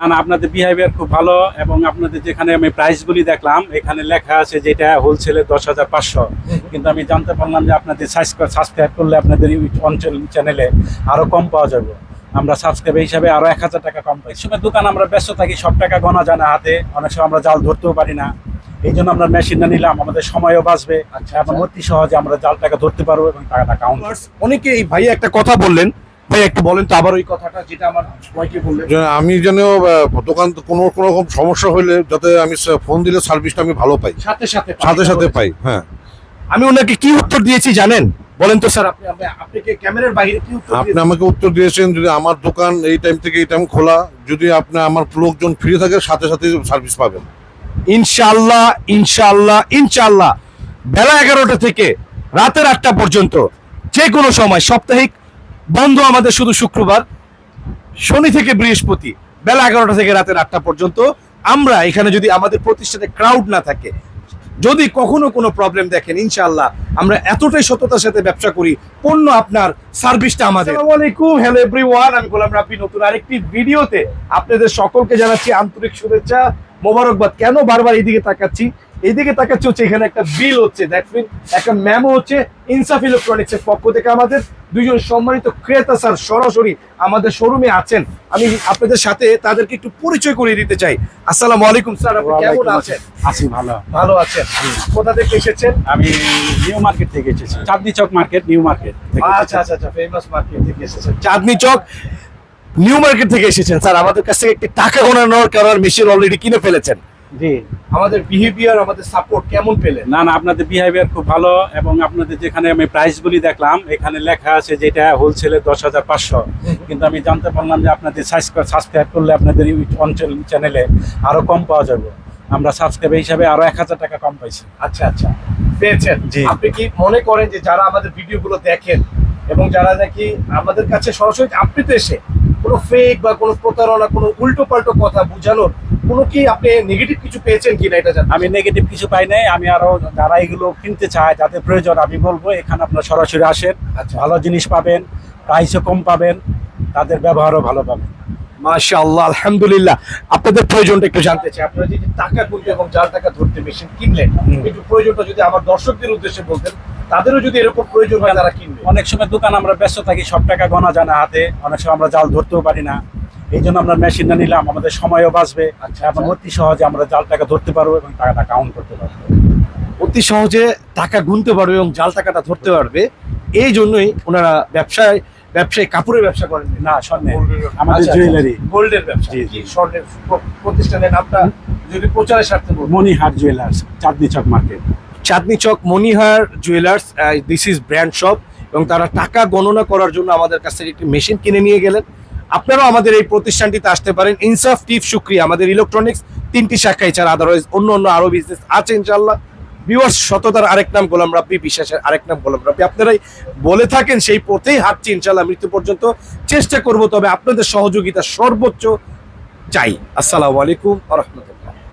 না না আপনাদের বিহেভিয়ার খুব ভালো এবং আপনাদের যেখানে আমি প্রাইসগুলি দেখলাম এখানে লেখা আছে যেটা হোলসেলে দশ হাজার পাঁচশো। কিন্তু আমি জানতে পারলাম যে আপনাদের সাবস্ক্রাইব করলে আপনাদের অঞ্চল চ্যানেলে আরও কম পাওয়া যাবে। আমরা সাবস্ক্রাইব হিসাবে আরও এক হাজার টাকা কম পাই। সময় দোকান আমরা ব্যস্ত থাকি সব টাকা গণা জানা হাতে অনেক সময় আমরা জাল ধরতেও পারি না। এই জন্য আমরা মেশিনটা নিলাম আমাদের সময়ও বাঁচবে আচ্ছা, এবং অতি সহজে আমরা জাল টাকা ধরতে পারব এবং টাকাটা কাউন্ট অনেকে এই ভাই একটা কথা বললেন ভাই একটু বলেন তো আবার ওই কথাটা যেটা আমার সবাইকে বললেন। আমি যেন দোকান কোনো কোনো রকম সমস্যা হলে যাতে আমি ফোন দিলে সার্ভিসটা আমি ভালো পাই। সাথে সাথে সাথে সাথে পাই হ্যাঁ। আমি ওনাকে কি উত্তর দিয়েছি জানেন? বলেন তো স্যার আপনি আপনি- আপনি ক্যামেরার বাইরে কি উত্তর আপনি আমাকে উত্তর দিয়েছেন যদি আমার দোকান এই টাইম থেকে এই টাইম খোলা যদি আপনি আমার লোকজন ফ্রি থাকে সাথে সাথে সার্ভিস পাবেন। ইনশাআল্লাহ ইনশাআল্লাহ ইনশাআল্লাহ। বেলা এগারোটা থেকে রাতের আটটা পর্যন্ত যে কোনো সময় সাপ্তাহিক বন্ধ আমাদের শুধু শুক্রবার, শনি থেকে বৃহস্পতি, বেলা এগারোটা থেকে রাতের আটটা পর্যন্ত। আমরা এখানে যদি আমাদের প্রতিষ্ঠানে ক্রাউড না থাকে, যদি কখনো কোনো প্রবলেম দেখেন, ইনশাআল্লাহ আমরা এতটাই সততার সাথে ব্যবসা করি, পণ্য আপনার সার্ভিসটা আমাদের। আসসালামু আলাইকুম হ্যালো এভরিওয়ান আমি গোলাম রাব্বি, নতুন আরেকটি ভিডিওতে আপনাদের সকলকে জানাচ্ছি আন্তরিক শুভেচ্ছা, মোবারকবাদ। কেন বারবার এইদিকে তাকাচ্ছি? এইদিকে তাকাচ্ছি হচ্ছে এখানে একটা বিল হচ্ছে মিন একটা ম্যামো হচ্ছে ইনসাফ ইলেকট্রনিক্স এর পক্ষ থেকে আমাদের। দুইজন সম্মানিত ক্রেতা স্যার সরাসরি আমাদের শোরুমে আছেন। আমি আপনাদের সাথে তাদেরকে একটু পরিচয় করিয়ে দিতে চাই। আসসালামু আলাইকুম স্যার আপনি কেমন আছেন? আছি ভালো। ভালো আছেন। কোথা থেকে এসেছেন? আমি নিউ মার্কেট থেকে এসেছি। Chandni Chowk market new market থেকে আচ্ছা আচ্ছা আচ্ছা ফেমাস মার্কেট থেকে এসেছেন। চাঁদনি চক নিউ মার্কেট থেকে এসেছেন। স্যার আমাদের কাছ থেকে একটি টাকা গোনানোর করার মেশিন অলরেডি কিনে ফেলেছেন। জি। আমাদের বিহেভিয়ার আমাদের সাপোর্ট কেমন পেলেন? না না আপনাদের বিহেভিয়ার খুব ভালো এবং আপনাদের যেখানে আমি প্রাইসগুলি দেখলাম এখানে লেখা আছে যেটা হোলসেলে দশ হাজার পাঁচশো। কিন্তু আমি জানতে পারলাম যে আপনাদের সাবস্ক্রাইব করলে আপনাদের অঞ্চল চ্যানেলে আরও কম পাওয়া যাবে। আমরা সাবস্ক্রাইব হিসাবে আরও এক হাজার টাকা কম পাইছি। আচ্ছা আচ্ছা। পেয়েছেন। জি। আপনি কি মনে করেন যে যারা আমাদের ভিডিওগুলো দেখেন এবং যারা নাকি আমাদের কাছে সরাসরি আপনি তো এসে কোনো ফেক বা কোনো প্রতারণা কোনো উল্টো পাল্টো কথা বোঝানোর কোনো কি আপনি নেগেটিভ কিছু পেয়েছেন কিনা এটা জানতে আমি নেগেটিভ কিছু পাই নাই। আমি আরও যারা এগুলো কিনতে চায় যাদের প্রয়োজন আমি বলব এখানে আপনার সরাসরি আসেন আচ্ছা। ভালো জিনিস পাবেন প্রাইসও কম পাবেন তাদের ব্যবহারও ভালো পাবেন। মাশাআল্লাহ আলহামদুলিল্লাহ। আপনাদের প্রয়োজনটা একটু জানতে চাই। আপনারা যদি টাকা গুনতে এবং জাল টাকা ধরতে মেশিন কিনলেন। একটু প্রয়োজনটা যদি আমার দর্শকদের উদ্দেশ্যে বলতেন তাদেরও যদি এরকম প্রয়োজন হয় তারা কিনবে। অনেক সময় দোকান আমরা ব্যস্ত থাকি সব টাকা গণা জানা হাতে অনেক সময় আমরা জাল ধরতেও পারি না। এই জন্য আমরা মেশিনটা নিলাম আমাদের সময়ও বাঁচবে। আচ্ছা, এবং আচ্ছা। অতি সহজে আমরা জাল টাকা ধরতে পারব এবং টাকাটা কাউন্ট করতে পারব। অতি সহজে টাকা গুনতে পারবে এবং জাল টাকাটা ধরতে পারবে। এই জন্যই ওনারা ব্যবসায় ব্যবসায় কাপড়ের ব্যবসা করেন। না স্বর্ণের। আমাদের আচ্ছা, জুয়েলারি গোল্ডের ব্যবসা। স্বর্ণের প্র- প্রতিষ্ঠানের নামটা যদি প্রচারের স্বার্থে Monihar jewellers Chandni Chowk market Chandni Chowk Monihar jewellers this is brand shop এবং তারা টাকা গণনা করার জন্য আমাদের কাছ থেকে একটি মেশিন কিনে নিয়ে গেলেন। আপনারাও আমাদের এই প্রতিষ্ঠানটিতে আসতে পারেন। ইনসাফ টিপ শুক্রিয়া। আমাদের ইলেকট্রনিক্স তিনটি শাখা এছাড়া আদারওয়াইজ অন্য অন্য আরও বিজনেস আছে ইনশাল্লাহ ভিউয়ার্স সততার আরেক নাম গোলাম রাব্বি, বিশ্বাসের আরেক নাম গোলাম রাব্বি। আপনারাই বলে থাকেন, সেই পথেই হাঁটছি ইনশাল্লাহ মৃত্যু পর্যন্ত। চেষ্টা করব, তবে আপনাদের সহযোগিতা সর্বোচ্চ চাই। আসসালামু আলাইকুম রহমতুল্লাহ।